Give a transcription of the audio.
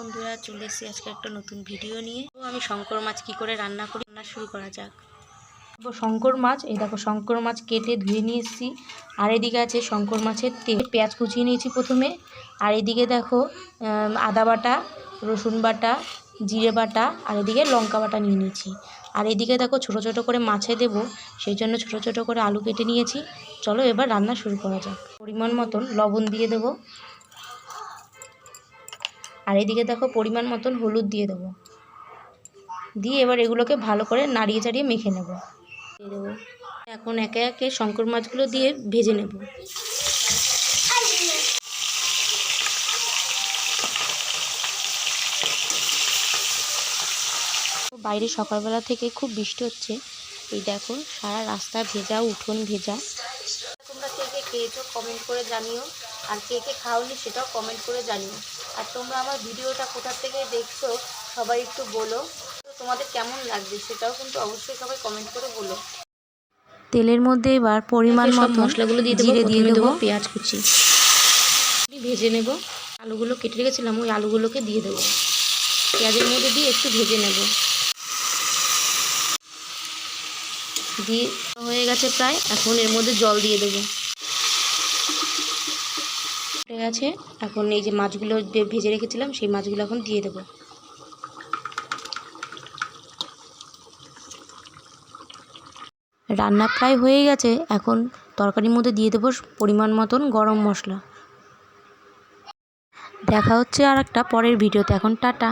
বন্ধুরা, চলে এসেছি আজকে একটা নতুন ভিডিও নিয়ে। তো আমি শঙ্কর মাছ কি করে রান্না করি, রান্না শুরু করা যাক। শঙ্কর মাছ, এই দেখো শঙ্কর মাছ কেটে ধুয়ে নিয়ে এসেছি। আর এদিকে আছে শঙ্কর মাছের তেল। পেঁয়াজ কুচিয়ে নিয়েছি প্রথমে। আর এদিকে দেখো আদা বাটা, রসুন বাটা, জিরে বাটা, আর এদিকে লঙ্কা বাটা নিয়ে নিয়েছি। আর এদিকে দেখো ছোট ছোট করে মাছে দেব, সেই জন্য ছোট ছোট করে আলু কেটে নিয়েছি। চলো এবার রান্না শুরু করা যাক। পরিমাণ মতন লবণ দিয়ে দেবো। আর এদিকে দেখো পরিমাণ মতন হলুদ দিয়ে দেবো। দিয়ে এবার এগুলোকে ভালো করে নাড়িয়ে চাড়িয়ে মেখে নেব। এখন একে একে শঙ্কর মাছগুলো দিয়ে ভেজে নেব। বাইরে সকালবেলা থেকে খুব বৃষ্টি হচ্ছে। এই দেখো, সারা রাস্তা ভেজা, উঠোন ভেজা। তোমরা কে কে খেয়েছো কমেন্ট করে জানিও। আর কে কে খাওনি সেটাও কমেন্ট করে জানিও। আর তোমরা আমার ভিডিওটা কোথা থেকে দেখছ সবাই একটু বলো। তো তোমাদের কেমন লাগবে সেটাও কিন্তু অবশ্যই সবাই কমেন্ট করে বলো। তেলের মধ্যে এবার পরিমাণ মতো মশলাগুলো দিয়ে দেবো দিয়ে দেবো। পেঁয়াজ কুচি। ভেজে নেব। আলুগুলো কেটে রেখেছিলাম ওই আলুগুলোকে দিয়ে দেবো। পেঁয়াজের মধ্যে দিয়ে একটু ভেজে নেব। দিয়ে হয়ে গেছে প্রায়। এখন এর মধ্যে জল দিয়ে দেবো। হয়ে গেছে। এখন এই যে মাছগুলো ভেজে রেখেছিলাম, সেই মাছগুলো এখন দিয়ে দেবো। রান্না প্রায় হয়ে গেছে। এখন তরকারির মধ্যে দিয়ে দেবো পরিমাণ মতন গরম মশলা। দেখা হচ্ছে আর একটা পরের ভিডিওতে। এখন টাটা।